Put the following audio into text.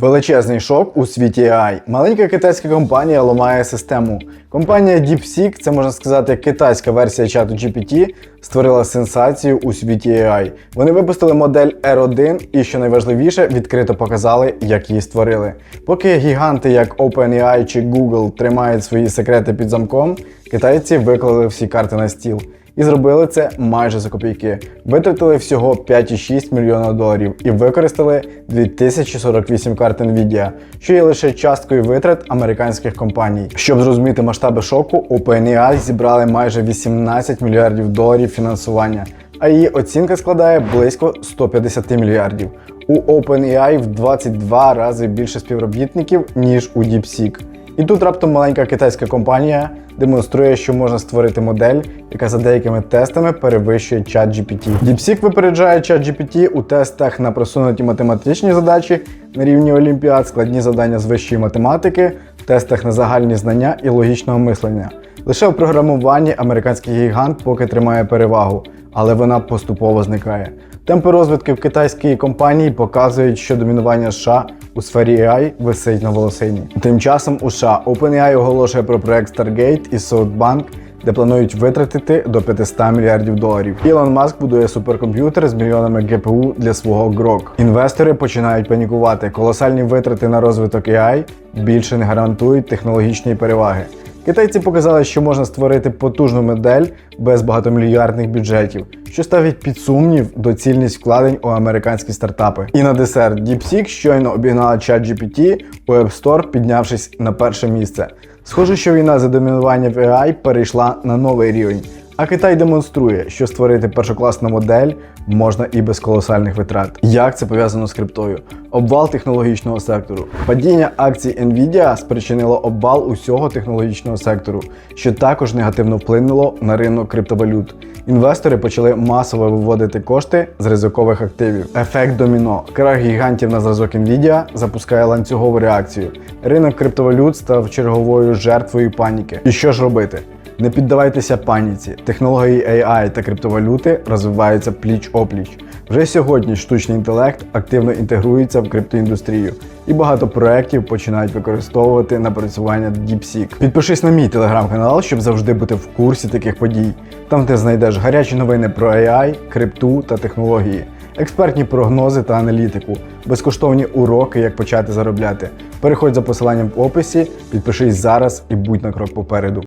Величезний шок у світі AI. Маленька китайська компанія ламає систему. Компанія DeepSeek, це можна сказати китайська версія чату GPT, створила сенсацію у світі AI. Вони випустили модель R1 і, що найважливіше, відкрито показали, як її створили. Поки гіганти, як OpenAI чи Google, тримають свої секрети під замком, китайці виклали всі карти на стіл. І зробили це майже за копійки. Витратили всього 5,6 мільйона доларів і використали 2048 карт Nvidia, що є лише часткою витрат американських компаній. Щоб зрозуміти масштаби шоку, OpenAI зібрали майже 18 мільярдів доларів фінансування, а її оцінка складає близько 150 мільярдів. У OpenAI в 22 рази більше співробітників, ніж у DeepSeek. І тут раптом маленька китайська компанія демонструє, що можна створити модель, яка за деякими тестами перевищує ChatGPT. DeepSeek випереджає ChatGPT у тестах на просунуті математичні задачі на рівні олімпіад, складні завдання з вищої математики, тестах на загальні знання і логічного мислення. Лише в програмуванні американський гігант поки тримає перевагу, але вона поступово зникає. Темпи розвитку в китайській компанії показують, що домінування США у сфері AI висить на волосині. Тим часом у США OpenAI оголошує про проект Stargate і SoftBank, де планують витратити до 500 мільярдів доларів. Ілон Маск будує суперкомп'ютер з мільйонами GPU для свого GROK. Інвестори починають панікувати. Колосальні витрати на розвиток AI більше не гарантують технологічної переваги. Китайці показали, що можна створити потужну медаль без багатомільярдних бюджетів, що ставить під сумнів доцільність вкладень у американські стартапи. І на десерт DeepSeek щойно обігнала ChatGPT у App Store, піднявшись на перше місце. Схоже, що війна за домінування в AI перейшла на новий рівень. А Китай демонструє, що створити першокласну модель можна і без колосальних витрат. Як це пов'язано з криптою? Обвал технологічного сектору. Падіння акцій Nvidia спричинило обвал усього технологічного сектору, що також негативно вплинуло на ринок криптовалют. Інвестори почали масово виводити кошти з ризикових активів. Ефект доміно. Крах гігантів на зразок Nvidia запускає ланцюгову реакцію. Ринок криптовалют став черговою жертвою паніки. І що ж робити? Не піддавайтеся паніці. Технології AI та криптовалюти розвиваються пліч-опліч. Вже сьогодні штучний інтелект активно інтегрується в криптоіндустрію, і багато проєктів починають використовувати напрацювання DeepSeek. Підпишись на мій телеграм-канал, щоб завжди бути в курсі таких подій. Там ти знайдеш гарячі новини про AI, крипту та технології, експертні прогнози та аналітику, безкоштовні уроки, як почати заробляти. Переходь за посиланням в описі, підпишись зараз і будь на крок попереду.